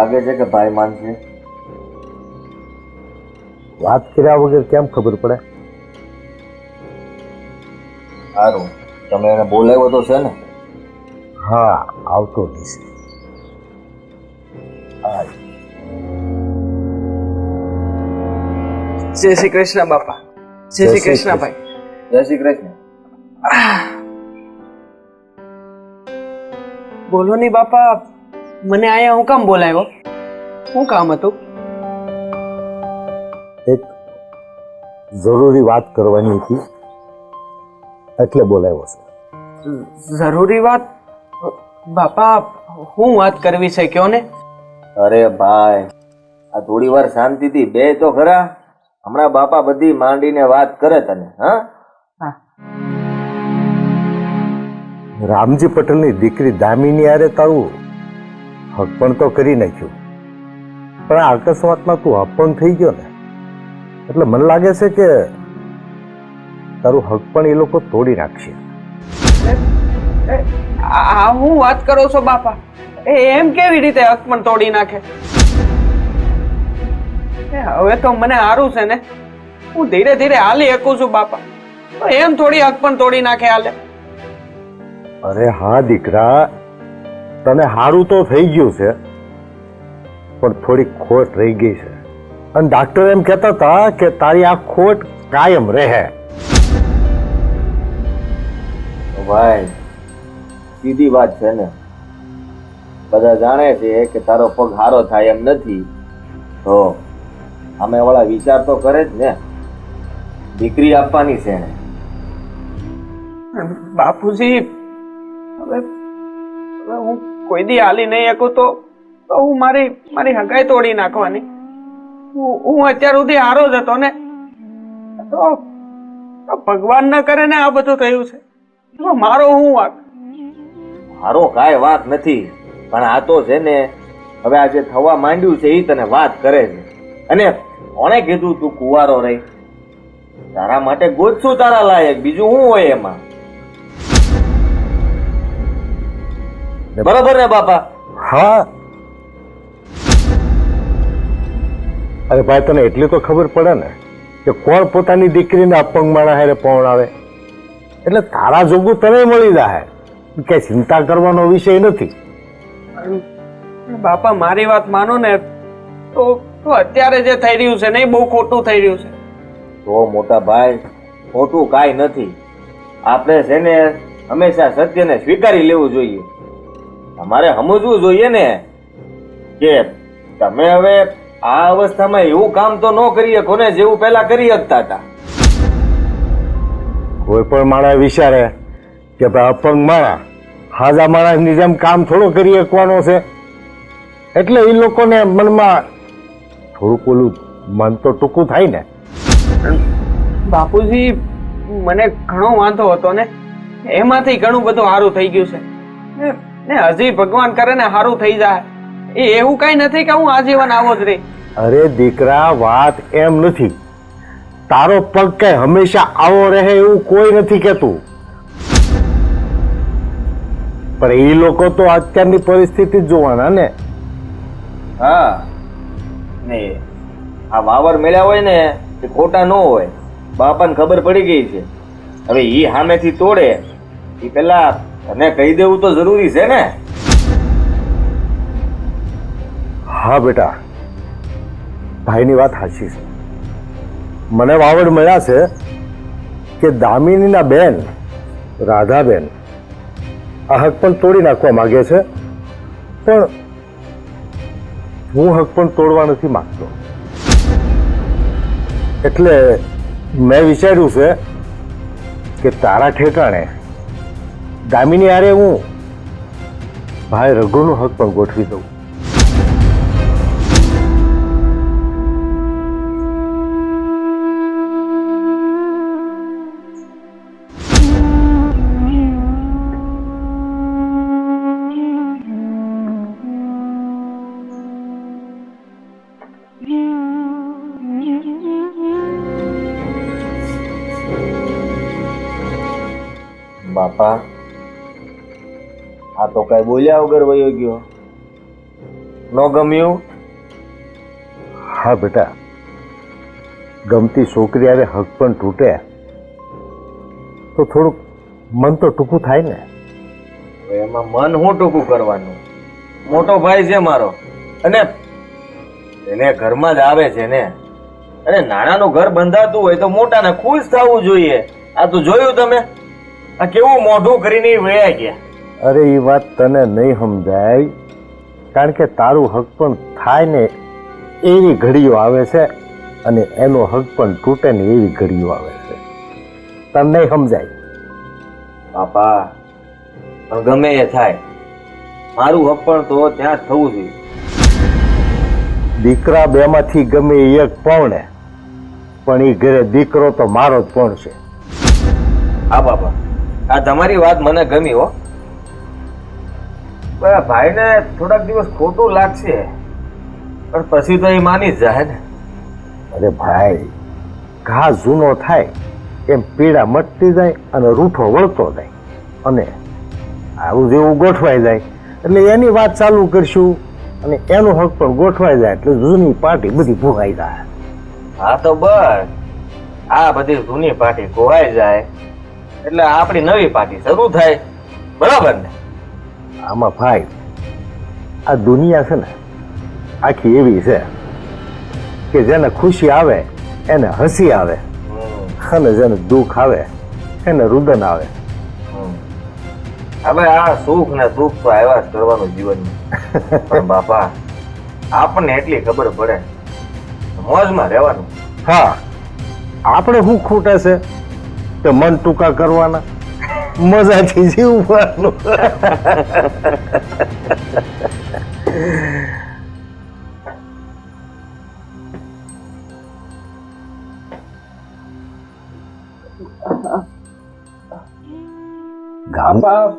લાગે છે કે ભાઈ માનશે વાત કર્યા વગર કેમ ખબર પડે? સારું. તમે એને બોલાવ્યો તો છે ને? હા આવતો રહીશ. જય શ્રી કૃષ્ણ બાપા. જય શ્રી કૃષ્ણ. ભાઈ. જય શ્રી કૃષ્ણ. બોલો ની બાપા મને આયા હું કામ બોલાવ્યો? શું કામ હતું? એક જરૂરી વાત કરવાની હતી. એટલે બોલાવ્યો છે. જરૂરી વાત? બાપા હું વાત કરવી છે કયો ને અરે ભાઈ આ થોડી વાર શાંતિથી બે તો ખરા. હમણાં બાપા બધી માંડીને વાત કરે તને હા? હા. રામજી પટેલની દીકરી દામિની આરે તારું હક પણ તો કરી નાખ્યું. પણ આ અકસ્માતમાં તું અપંગ થઈ ગયો ને એટલે મને લાગે છે કે તારું હક પણ એ લોકો તોડી નાખશે. આ હું વાત કરો છો બાપા? એ એમ કેવી રીતે હક પણ તોડી નાખે? હવે તો મને સારું છે ને. હું ધીરે ધીરે હાલી શકું છું બાપા. તો એમ થોડી હક પણ તોડી નાખે હાલે. અરે હા દીકરા. તને હારું તો થઈ ગયું છે પણ થોડી ખોટ રહી ગઈ છે. અને ડાક્ટર એમ કહેતા હતા કે તારી આ ખોટ કાયમ રહે. ભાઈ સીધી વાત છે ને. બધા જાણે છે કે તારો પગ હારો થાય એમ નથી. તો અમે વાળા વિચાર તો કરે જ ને. દીકરી આપવાની છે ને બાપુજી હવે હું કોઈ દી હાલી નહીં શકું તો? તો હું મારી મારી હગાઈ તોડી નાખવાની. હું હું અત્યાર સુધી હારો જ હતો ને. તો ભગવાન ના કરે ને આ બધું થયું છે. મારો હું વાંક? મારો કાંઈ વાત નથી પણ આ તો છે ને હવે આ જે થવા માંડ્યું છે એ તને વાત કરે છે. અને કોણે કીધું તું કુવારો રહી તારા માટે ગોતશું તારા લાયક બીજું શું હોય એમાં? બરાબર ને બાપા? હા અરે ભાઈ તને એટલી તો ખબર પડે ને કે કોણ પોતાની દીકરીને અપંગ માણા હારે આવે એટલે તારા જોગું તને મળી જાય કે ચિંતા કરવાનો વિષય નથી. બાપા મારી વાત માનો ને તો તો અત્યારે જે થઈ રહ્યું છે ને બહુ ખોટું થઈ રહ્યું છે. તો મોટા ભાઈ ખોટું કાંઈ નથી. આપણે છે ને હંમેશા સત્યને સ્વીકારી લેવું જોઈએ. તમારે સમજવું જોઈએ ને કે તમે હવે આ અવસ્થામાં એવું કામ તો ન કરી શકો ને જેવું પહેલા કરી શકતા હતા. કોઈ પણ માણસ વિચારે કે ભાઈ અપંગ માણા હાજા માણસની જેમ કામ થોડો કરી શકવાનો છે. એટલે એ લોકોને મનમાં થોડુંક ઓલું મન તો ટૂંકું થાય ને. બાપુજી મને ઘણો વાંધો હતો ને. એમાંથી ઘણું બધું સારું થઈ ગયું છે. ને- ને હજી ભગવાન કરે ને સારું થઈ જાય. એ એવું કઈ નથી કે હું આજીવન આવો જ રહી. અરે દીકરા વાત એમ નથી. તારો પગ કઈ હંમેશા આવો રહે એવું કોઈ નથી કેતું પણ એ લોકો તો અત્યારની પરિસ્થિતિ જોવાના ને. હા. ને આ વાવર મેળ્યા હોય ને એ ખોટા ન હોય. બાપાને ખબર પડી ગઈ છે. હવે એ સામેથી તોડે. એ પેલા તને કહી દેવું તો જરૂરી છે ને. હા બેટા, ભાઈની વાત સાચી છે. મને વાવડ મળ્યા છે કે દામિનીના બેન, રાધાબેન, આ હક પણ તોડી નાખવા માંગે છે, પણ હું હક પણ તોડવા નથી માંગતો. એટલે મેં વિચાર્યું છે કે તારા ઠેકાણે દામિની આરે હું ભાઈ રઘુનું હક પણ ગોઠવી દઉં. બાપા આ તો કઈ બોલ્યા વગર વયો ગયો. નો ગમ્યું? હા બેટા. ગમતી છોકરી આવે હક પણ તૂટે. તો થોડુંક મન તો ટૂંકું થાય ને. હવે એમાં મન હું ટૂંકું કરવાનું? મોટો ભાઈ છે મારો. અને એને ઘરમાં જ આવે છે ને. અને નાનાનું ઘર બંધાતું હોય તો મોટાને ખુશ થવું જોઈએ. આ તો જોયું તમે? આ કેવું મોઢું કરીને વયા ગયા? અરે એ વાત તને નહીં સમજાય. કારણ કે તારું હક પણ થાય ને એવી ઘડીઓ આવે છે અને એનો હક પણ તૂટે ને એવી ઘડીઓ આવે છે. તને નહીં સમજાય. બાપા પણ ગમે એ થાય. મારું હક પણ તો ત્યાં થવું જોઈએ. દીકરા બેમાંથી ગમે એક પૌણે પણ એ ઘરે દીકરો તો મારો જ પણ છે. હા બાપા. આ તમારી વાત મને ગમી હો. ભાઈને થોડાક દિવસ ખોટું લાગશે. પણ પછી તો એ માની જ જાય ને. અરે ભાઈ ઘા જૂનો થાય એમ પીડા મટતી જાય અને રૂઠો વળતો જાય. અને આવું જેવું ગોઠવાઈ જાય. એટલે એની વાત ચાલુ કરશું અને એનો હક પણ ગોઠવાઈ જાય એટલે જૂની પાર્ટી બધી ભોગાઈ જાય. હા તો બસ. આ બધી જૂની પાર્ટી ખોવાઈ જાય. એટલે આપણી નવી પાર્ટી શરૂ થાય. બરાબર ને? આમાં ભાઈ આ દુનિયા છે ને આખી એવી છે કે જેને ખુશી આવે એને હસી આવે અને જેને દુઃખ આવે એને રુદન આવે. હવે આ સુખ ને દુઃખ તો આવ્યા જ કરવાનું જીવનમાં. પણ બાપા આપણને એટલી ખબર પડે. મોજમાં રહેવાનું. હા આપણે શું ખૂટે છે? કે મન ટૂંકા કરવાના. મજાથી જીવવાનું. બાપ,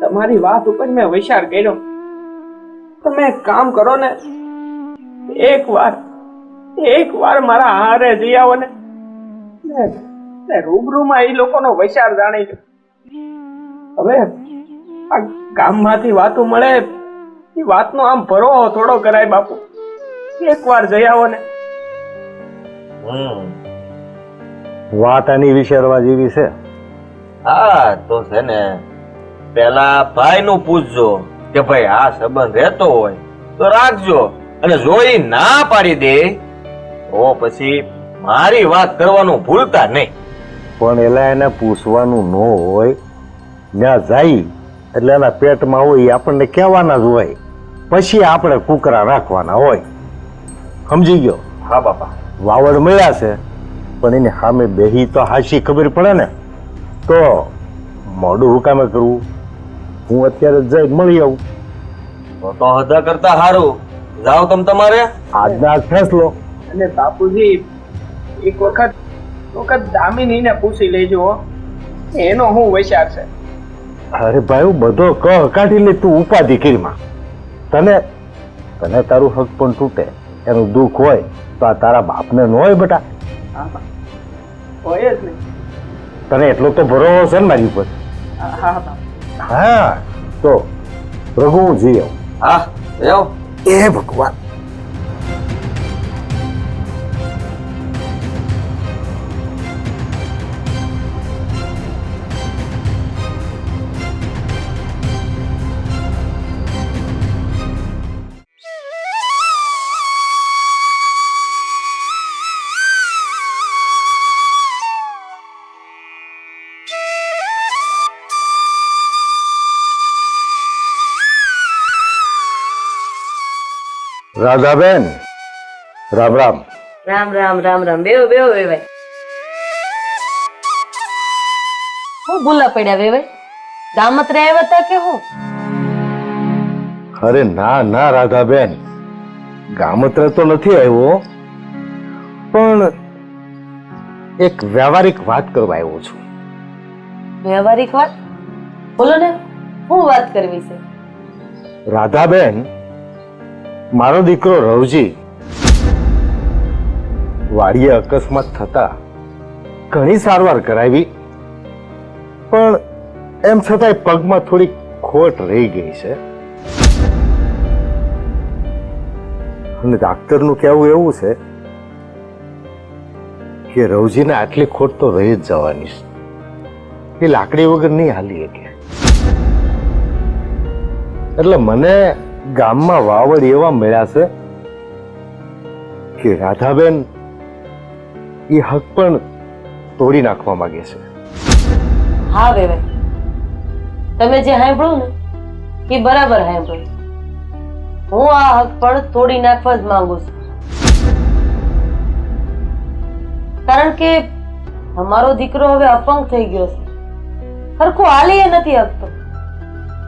તમારી વાત ઉપર મેં વિચાર કર્યો. તમે કામ કરો ને, એક વાર એક વાર મારા હારે જઈ આવો ને. ને- રૂબરૂમાં એ લોકોનો વૈચાર જાણી લો. હવે આ ગામમાંથી વાતો મળે એ વાતનો આમ ભરો થોડો કરાય બાપુ. એકવાર જઈ આવો ને. હમ. વાત આની વિચારવા જેવી છે? હા તો છે ને પેલા ભાઈ નું પૂછજો કે ભાઈ આ સંબંધ રહેતો હોય તો રાખજો. અને જોઈ ના પાડી દે તો પછી મારી વાત કરવાનું ભૂલતા નહીં. પણ એલા એને પૂછવાનું ન હોય. ત્યાં જાય એટલે એના પેટમાં હોય એ આપણને કહેવાના જ હોય. પછી આપણે કૂકરા રાખવાના હોય. સમજી ગયો? હા બાપા. વાવડ મળ્યા છે પણ એની સામે બેહી તો હાશી ખબર પડે ને. તો મોડું હુકામે કરવું હું અત્યારે જઈ મળી આવું. તો તો હદા કરતા સારું જાઓ તમ તમારે. આજના આજ ફેસલો. અને બાપુજી એક વખત વખત દામિનીને પૂછી લેજો હો. એનો હું વિચાર છે. અરે ભાઈ હું બધો કહ કાઢી લે તું ઉપાધિ કરીમાં તને તને તારું હક પણ તૂટે. એનું દુઃખ હોય તો આ તારા બાપને ન હોય બેટા. હોય જ નહીં તને એટલો તો ભરોસો છે ને મારી ઉપર? હા હા બા. હા તો પ્રભુ હું જઈ આવું. હા એ ભગવાન. રાધાબેન રામ રામ. રામ રામ રામ રામ. બેવ બેવો વેવાય હું ભૂલા પડ્યા વેવાય ગામત્રે આવ્યા હતા કે હું? અરે ના ના રાધાબેન. ગામત્ર તો નથી આવ્યો. પણ એક વ્યવહારિક વાત કરવા આવ્યો છું. વ્યવહારિક વાત? બોલો ને હું વાત કરવી છે? રાધાબેન મારો દીકરો રવજી વાડીએ અકસ્માત થતા ઘણી સારવાર કરાવી, પણ એમ છતાંય પગમાં થોડીક ખોટ રહી ગઈ છે. અને ડાક્ટરનું કહેવું એવું છે કે રવજીને આટલી ખોટ તો રહી જ જવાની છે. એ લાકડી વગર નહીં હાલી શકે. એટલે મને ગામમાં વાવડ એવા મળ્યા છે કે રાધાબેન એ હક પણ તોડી નાખવા માંગે છે. હા, વેવાઈ. તમે જે સાંભળ્યું ને, એ બરાબર સાંભળ્યું હું આ હક પણ તોડી નાખવા જ માંગુ છું. કારણ કે અમારો દીકરો હવે અપંગ થઈ ગયો છે. સરખું આલીએ નથી હકતો.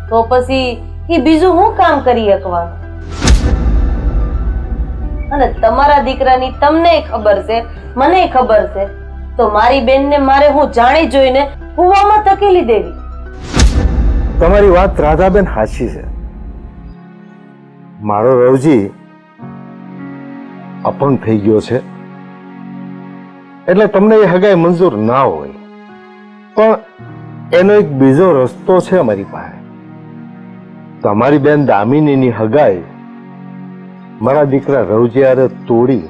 તો પછી એ બીજું હું કામ કરી શકવાનું અને તમારા દીકરાની તમને ખબર છે, મને ખબર છે, તો મારી બેનને મારે હું જાણી જોઈને કુવામાં ધકેલી દેવી. તમારી વાત રાધાબેન હાચી છે. મારો રવજી અપંગ થઈ ગયો છે. એટલે તમને એ હગાઈ મંજૂર ના હોય. પણ એનો એક બીજો રસ્તો છે અમારી પાસે. તમારી બેન દામિનીની હગાઈ મારા દીકરા રવજી હારે તોડી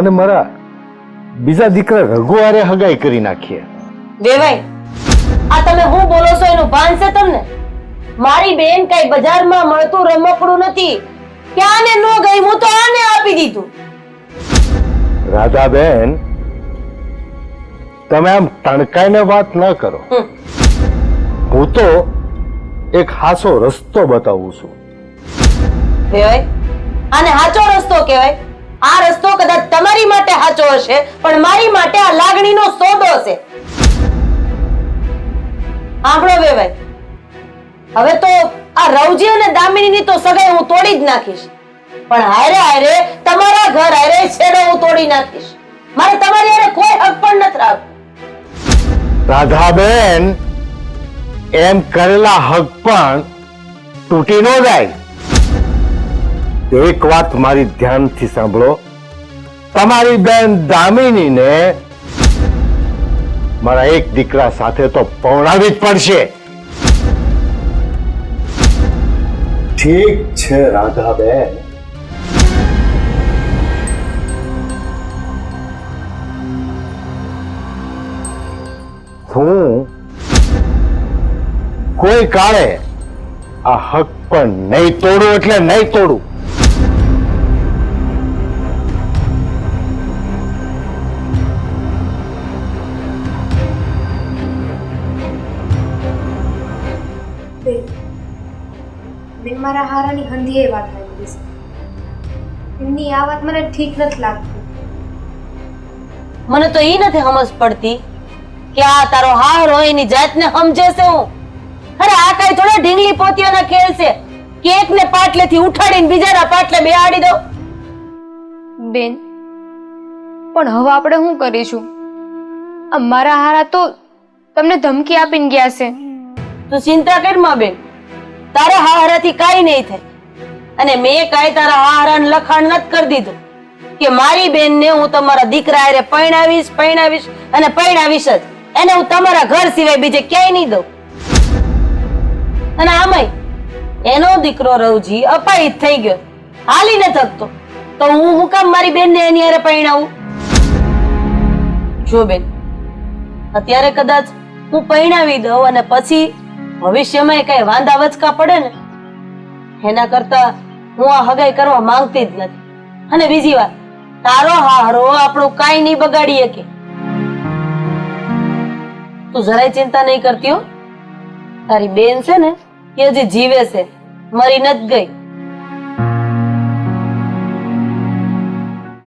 અને મારા બીજા દીકરા રઘુ હારે હગાઈ કરી નાખીએ દેવાઈ આ તમે હું બોલો છો એનું ભાન છે તમને? મારી બેન કઈ બજારમાં મળતું રમકડું નથી. ક્યાંને નો ગઈ હું તો આને આપી દીધું. રાધાબેન તમે આમ તણકાઈને વાત ન કરો. હું તો એક હાસો રસ્તો બતાવું છું. કહેવાય? આને હાચો રસ્તો કહેવાય? આ રસ્તો કદાચ તમારી માટે હાચો હશે પણ મારી માટે આ લાગણીનો સોદો છે આંભળો ભાઈ હવે તો આ રવજી અને દામિનીની તો સગાઈ હું તોડી જ નાખીશ. પણ હારે હારે તમારા ઘર હારે છેડો હું તોડી નાખીશ. મારે તમારી હારે કોઈ હક પણ નથી રાખવું. રાધાબેન! એમ કરેલા હક પણ તૂટી ન જાય. એક વાત મારી ધ્યાનથી સાંભળો. તમારી બેન દામિનીને મારા એક દીકરા સાથે તો પૌણાવી જ પડશે. ઠીક છે, રાધાબેન. હું કોઈ કાળે આ હક પણ નહીં તોડું એટલે નહીં તોડું. બેન બેન મારા હારાની હંધીએ વાત આવી છે. એમની આ વાત મને ઠીક નથી લાગતી. મને તો ઈ નથી સમજ પડતી કે આ તારો હારો એની જાતને સમજે છે હું. અરે આ કઈ થોડા ઢીંગલી પોતિયાનો ખેલ છે. કે એકને પાટલેથી ઉઠાડીને બીજાના પાટલે બેહાડી દો. બેન પણ હવે આપણે શું કરીશું? આ મારા હારા તો તમને ધમકી આપીને ગયા છે. તું ચિંતા કરમાં બેન. તારા હારાથી કાઈ નહીં થાય. અને મેં કાઈ તારા હારાને લખાણ નથી કરી દીધું. કે મારી બેનને હું તમારા દીકરા હારે પરણાવીશ પરણાવીશ અને પરણાવીશ જ. એને હું તમારા ઘર સિવાય બીજે ક્યાંય નહીં દઉં. અને આમાંય એનો દીકરો રવજી અપાહિત થઈ ગયો. હાલી ન થકતો. તો હું હું કામ મારી બેનને એની હારે પરણાવું? જો બેન, અત્યારે કદાચ હું પરણાવી દઉં અને પછી ભવિષ્યમાં કઈ વાંધા વચકા પડે ને, એના કરતા હું આ હગાઈ કરવા માંગતી જ નથી. અને બીજી વાત, તારો હારો આપણું કાઈ નહીં બગાડી શકે. તું જરાય ચિંતા નહીં કરતી હો. તારી બેન છે ને એ હજી જીવે છે. મરી નથી ગઈ.